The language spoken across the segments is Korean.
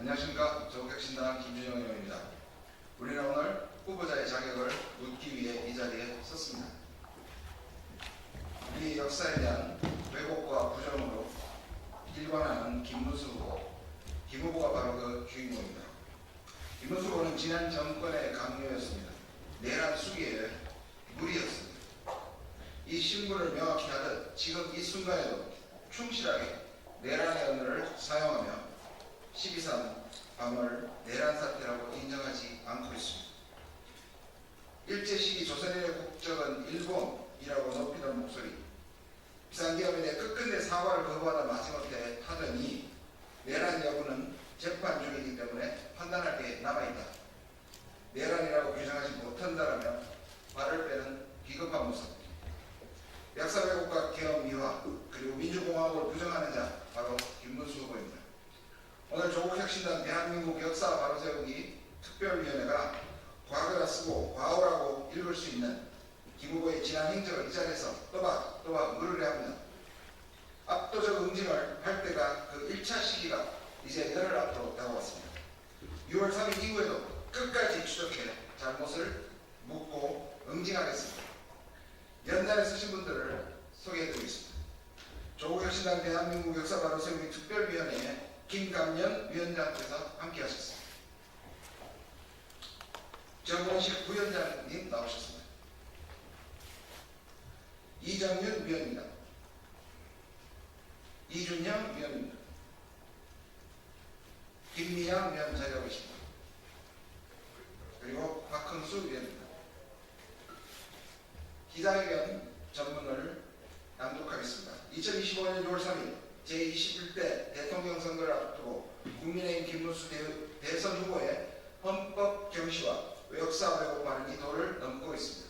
안녕하십니까. 조국혁신당 김준영 의원입니다. 우리는 오늘 후보자의 자격을 묻기 위해 이 자리에 섰습니다. 우리 역사에 대한 왜곡과 부정으로 일관하는 김문수 후보. 김 후보가 바로 그 주인공입니다. 김문수 후보는 지난 정권의 강요였습니다. 내란 수기의 무리였습니다. 이 신분을 명확히 하듯 지금 이 순간에도 충실하게 내란의 언어를 사용하며 12.3 밤을 내란 사태라고 인정하지 않고 있습니다. 일제 시기 조선인의 국적은 일본이라고 높이던 목소리 비상기업에 대해 끝끝내 사과를 거부하다 마지못해 하더니 내란 여부는 재판 중이기 때문에 판단할 게 남아있다. 내란이라고 규정하지 못한다라며 발을 빼는 비겁한 모습 역사 왜곡과 개혁 미화 그리고 민주공화국을 부정하는 자 바로 김문수 후보입니다. 오늘 조국혁신당 대한민국 역사 바로 세우기 특별위원회가 과거라 쓰고 과오라고 읽을 수 있는 김 후보의 지난 행적을 이 자리에서 또박 또박 물으려 하며 압도적 응징을 할 때가 그 1차 시기가 이제 열흘 앞으로 다가왔습니다. 6월 3일 이후에도 끝까지 추적해 잘못을 묻고 응징하겠습니다. 연단에 쓰신 분들을 소개해드리겠습니다. 조국혁신당 대한민국 역사 바로 세우기 특별위원회에 김감년 위원장께서 함께 하셨습니다. 정원식 부위원장님 나오셨습니다. 이정윤 위원입니다. 이준영 위원입니다. 김미양 위원 자리하고 계십니다. 그리고 박흥수 위원입니다. 기자회견 전문을 낭독하겠습니다. 2025년 6월 3일 제21대 대통령 선거를 앞두고 국민의힘 김문수 대, 대선 후보의 헌법 경시와 역사 왜곡 발언이 도를 넘고 있습니다.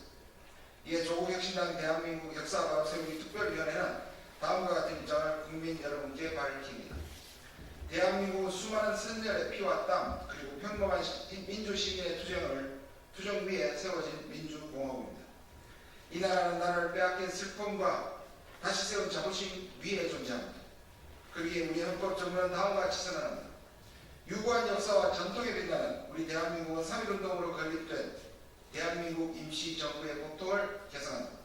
이에 조국혁신당 대한민국 역사 바로 세우기 특별위원회는 다음과 같은 입장을 국민 여러분께 밝힙니다. 대한민국은 수많은 선열의 피와 땀 그리고 평범한 시- 민주 시민의 투쟁을 투쟁 위에 세워진 민주공화국입니다. 이 나라는 나라를 빼앗긴 슬픔과 다시 세운 자부심 위에 존재합니다. 그기에 우리 헌법 정부는 다음과 같이 선언합니다. 유구한 역사와 전통에 빛나는 우리 대한민국은 3.1운동으로 건립된 대한민국 임시정부의 국토를 개성합니다.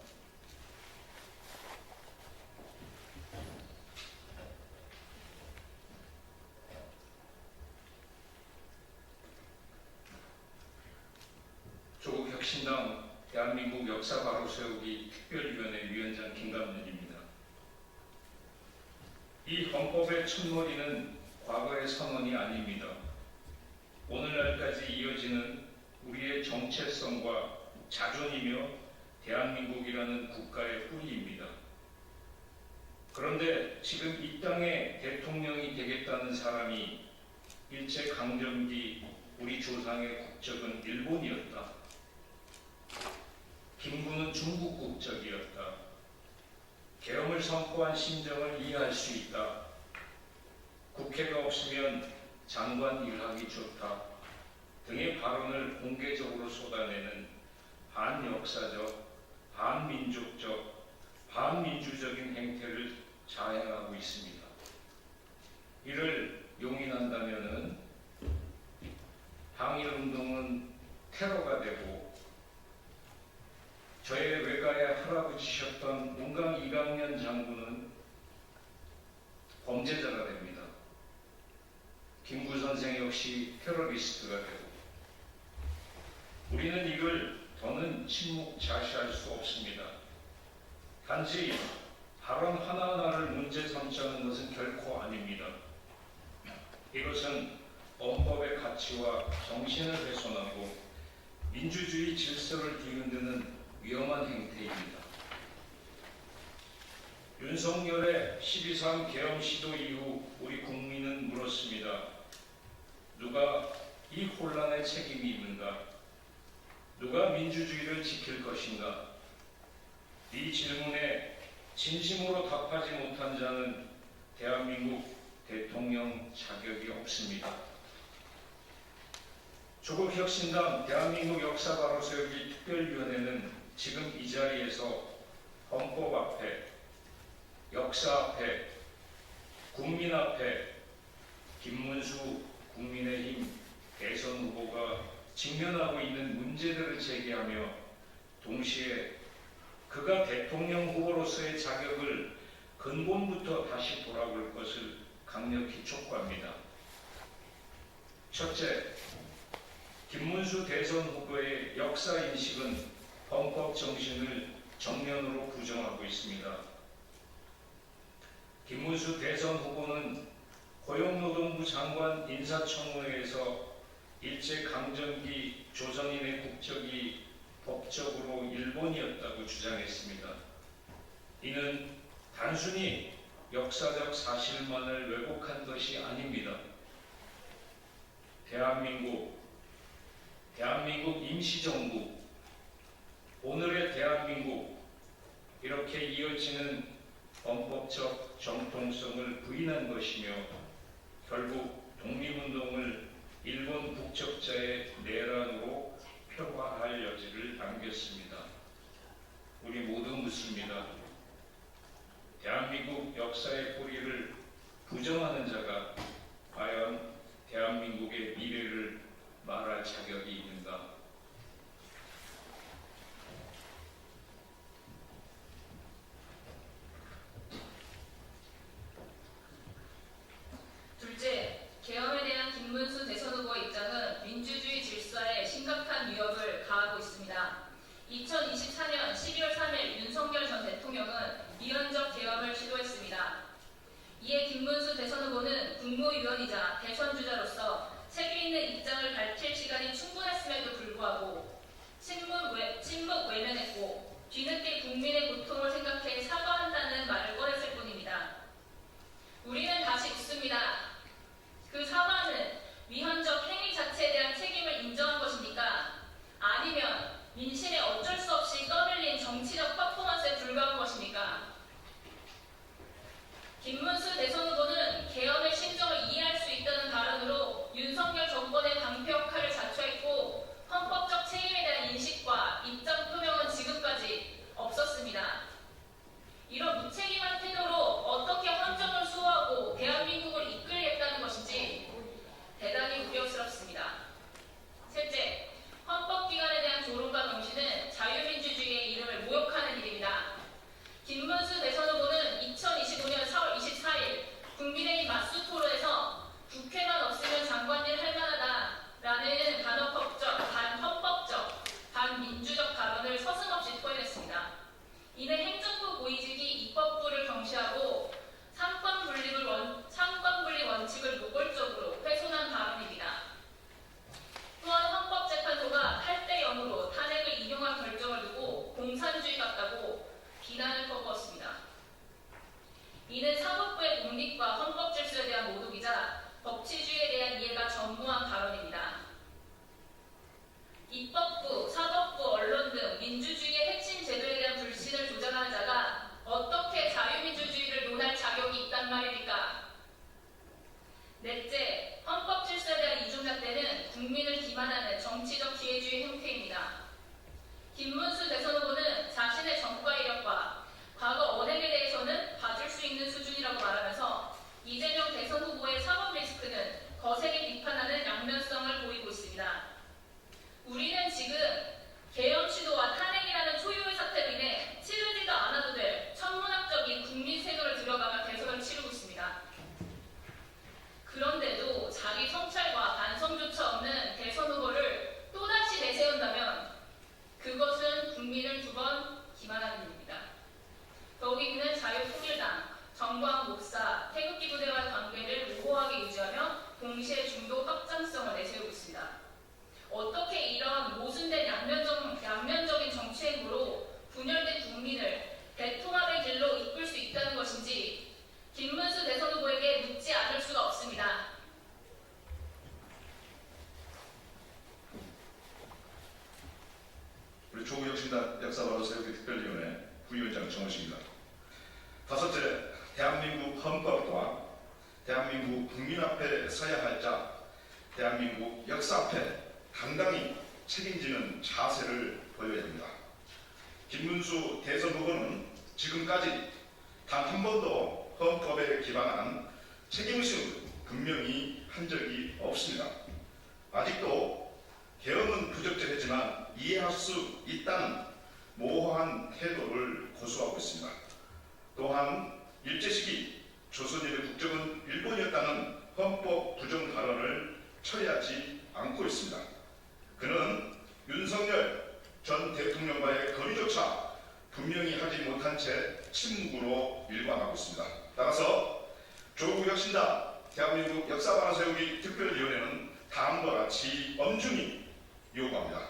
조국 혁신당 대한민국 역사 바로 세우기 특별위원회 위원장 김감년입니다. 이 헌법의 첫머리는 과거의 선언이 아닙니다. 오늘날까지 이어지는 우리의 정체성과 자존이며 대한민국이라는 국가의 뿌리입니다. 그런데 지금 이 땅에 대통령이 되겠다는 사람이 일제 강점기 우리 조상의 국적은 일본이었다. 김구는 중국 국적이었다. 계엄을 선포한 심정을 이해할 수 있다. 국회가 없으면 장관 일하기 좋다. 등의 발언을 공개적으로 쏟아내는 반역사적, 반민족적, 반민주적인 행태를 자행하고 있습니다. 이를 용인한다면은 항일운동은 테러가 되고 저의 외가의 할아버지셨던 문강 이강년 장군은 범죄자가 됩니다. 김구 선생 역시 테러리스트가 되고 우리는 이걸 더는 침묵 자시할 수 없습니다. 단지 발언 하나하나를 문제 삼자는 것은 결코 아닙니다. 이것은 헌법의 가치와 정신을 훼손하고 민주주의 질서를 뒤흔드는 위험한 행태입니다. 윤석열의 12.3 계엄 시도 이후 우리 국민은 물었습니다. 누가 이 혼란에 책임이 있는가? 누가 민주주의를 지킬 것인가? 이 질문에 진심으로 답하지 못한 자는 대한민국 대통령 자격이 없습니다. 조국혁신당 대한민국 역사 바로 세우기 특별위원회는 지금 이 자리에서 헌법 앞에 역사 앞에 국민 앞에 김문수 국민의힘 대선 후보가 직면하고 있는 문제들을 제기하며 동시에 그가 대통령 후보로서의 자격을 근본부터 다시 돌아볼 것을 강력히 촉구합니다. 첫째, 김문수 대선 후보의 역사 인식은 헌법 정신을 정면으로 부정하고 있습니다. 김문수 대선 후보는 고용노동부 장관 인사청문회에서 일제 강점기 조선인의 국적이 법적으로 일본이었다고 주장했습니다. 이는 단순히 역사적 사실만을 왜곡한 것이 아닙니다. 대한민국, 대한민국 임시정부, 오늘의 대한민국, 이렇게 이어지는 헌법적 정통성을 부인한 것이며 결국 독립운동을 일본 국적자의 내란으로 표과할 여지를 남겼습니다. 우리 모두 묻습니다. 대한민국 역사의 뿌리를 부정하는 자가 과연 대한민국의 미래를 말할 자격이 있는가? 둘째, 계엄에 대한 김문수 대선 후보의 입장은 민주주의 질서에 심각한 위협을 가하고 있습니다. 2024년 12월 3일 윤석열 전 대통령은 위헌적 계엄을 시도했습니다. 이에 김문수 대선 후보는 국무위원이자 대선 주자로서 책임 있는 입장을 밝힐 시간이 충분했음에도 불구하고 침묵, 외, 침묵 외면했고 뒤늦게 국민의 고통을 생각해 사과한다는 말을 꺼냈을 뿐입니다. 우리는 다시 묻습니다. 그 사과는 위헌적 행위 자체에 대한 책임을 인정한 것입니까? 아니면 민심에 어쩔 수 없이 떠밀린 정치적 퍼포먼스에 불과한 것입니까? 김문수 대선 후보는 계엄의 심정을 이해할 수 있다는 발언으로 윤석열 정권의 방패 역할을 자초했고 헌법적 책임에 대한 인식과 입장 표명은 지금까지 없었습니다. 이런 무책임한 태도로 어떻게 헌정을 수호하고 대한민국을 이끌겠다는 것인지 대단히 우려스럽습니다. 셋째, 헌법기관에 대한 조롱과 경시는 자유민주주의의 이름을 모욕하는 일입니다. 김문수 대선 후보는 2025년 4월 24일 국민의힘 맞수 토론에서 국회만 없으면 장관일 할 만하다라는 반헌법적, 반헌법적, 반민주적 발언을 서슴없이 토해냈습니다. 이는 행정부 고위직이 입법부를 경시하고 삼권 분립을 원, 삼권 분립 원칙을 노골적으로 훼손한 발언입니다. 또한 헌법재판소가 8대 0으로 탄핵을 인용한 결정을 두고 공산주의 같다고 비난을 퍼부었습니다. 이는 사법부의 독립과 헌법 질서에 대한 모독이자 법치주의에 대한 이해가 전무한 발언입니다. 입법부, 사법부, 언론 등 민주주의의 핵심 제도에 대한 불신을 조장하는 자가 어떻게 자유민주주의를 논할 자격이 있단 말입니까? 넷째, 헌법 질서에 대한 이중잣대는 국민을 기만하는 정치적 기회주의 형태입니다. 김문수 대선 후보는 자신의 정과 이력과 과거 언행에 대해서는 봐줄 수 있는 수준이라고 말하면서 이재명 대선 후보의 사법 리스크는 거세게 비판하는 양면성을 보이고 있습니다. 우리는 지금 계엄 시도와 탄핵이라는 초유의 사태로 인해 치르지도 않아도 될 천문학적인 국민 세금을 들여가며 대선을 치르고 있습니다. 그런데도 자기 성찰과 반성조차 없는 대선 후보를 또다시 내세운다면 그것은 국민을 두 번 기만하는 일입니다. 더욱이 그는 자유통일당, 정광 목사, 태극기 부대와의 관계를 모호하게 유지하며 동시에 중도 확장성을 내세우고 있습니다. 어떻게 이런 모순된 양면적, 양면적인 정치 행보로 분열된 국민을 대통합의 길로 이끌 수 있다는 것인지 김문수 대선 후보에게 묻지 않을 수가 없습니다. 우리 조국혁신당 역사바로 세우기 특별위원회 부위원장 정호식입니다. 다섯째, 헌법과 대한민국 국민 앞에 서야 할 자, 대한민국 역사 앞에 당당히 책임지는 자세를 보여야 됩니다. 김문수 대선 후보는 지금까지 단 한 번도 헌법에 기반한 책임의식 국민 분명히 한 적이 없습니다. 아직도 계엄은 부적절했지만 이해할 수 있다는 모호한 태도를 고수하고 있습니다. 또한 일제시기 조선인의 국적은 일본이었다는 헌법 부정 발언을 처리하지 않고 있습니다. 그는 윤석열 전 대통령과의 거리조차 분명히 하지 못한 채 침묵으로 일관하고 있습니다. 따라서 조국 혁신당 대한민국 역사관화 세우기 특별위원회는 다음과 같이 엄중히 요구합니다.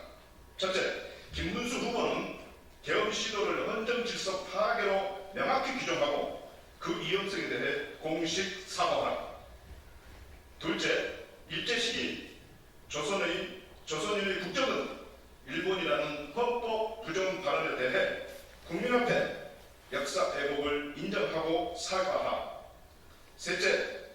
첫째, 김문수 후보는 계엄 시도를 헌정 질서 파괴로 명확히 규정하고 그 위험성에 대해 공식 사과하라. 둘째, 일제 시기 조선의 조선인의 국적은 일본이라는 헌법 부정 발언에 대해 국민 앞에 역사 왜곡을 인정하고 사과하라. 셋째,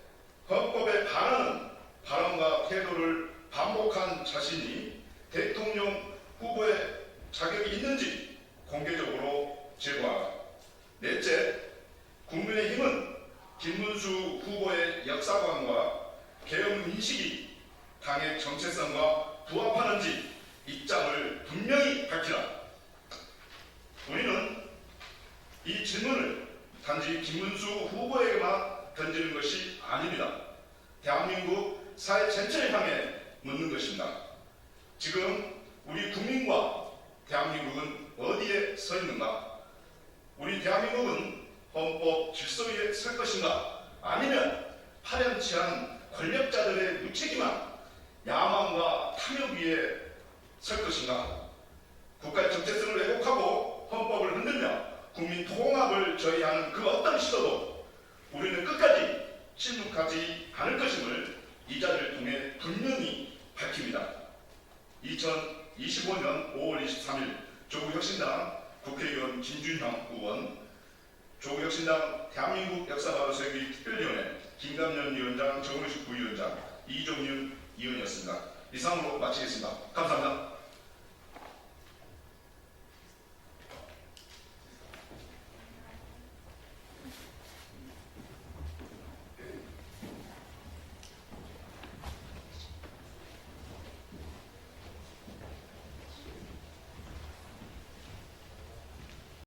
헌법에 반하는 발언과 태도를 반복한 자신이 대통령 후보의 자격이 있는지 공개적으로 제보하라. 넷째, 국민의힘은 김문수 후보의 역사관과 개혁 인식이 당의 정체성과 부합하는지 입장을 분명히 밝히라. 우리는 이 질문을 단지 김문수 후보에게만 던지는 것이 아닙니다. 대한민국 사회 전체를 향해 묻는 것입니다. 지금 우리 국민과 대한민국은 어디에 서 있는가? 우리 대한민국은 헌법 질서 위에 설 것인가? 아니면 파렴치한 권력자들의 무책임한 야망과 탐욕 위에 설 것인가? 국가의 정체성을 왜곡하고 헌법을 흔들며 국민 통합을 저해하는 그 어떤 시도도 우리는 끝까지 침묵하지 않을 것임을 이 자리를 통해 분명히 밝힙니다. 2025년 5월 23일 조국혁신당 국회의원 김준형 의원, 조국혁신당 대한민국 역사바로 세우기 특별위원회 김감년 위원장, 정우식 부위원장, 이종윤 의원이었습니다. 이상으로 마치겠습니다. 감사합니다.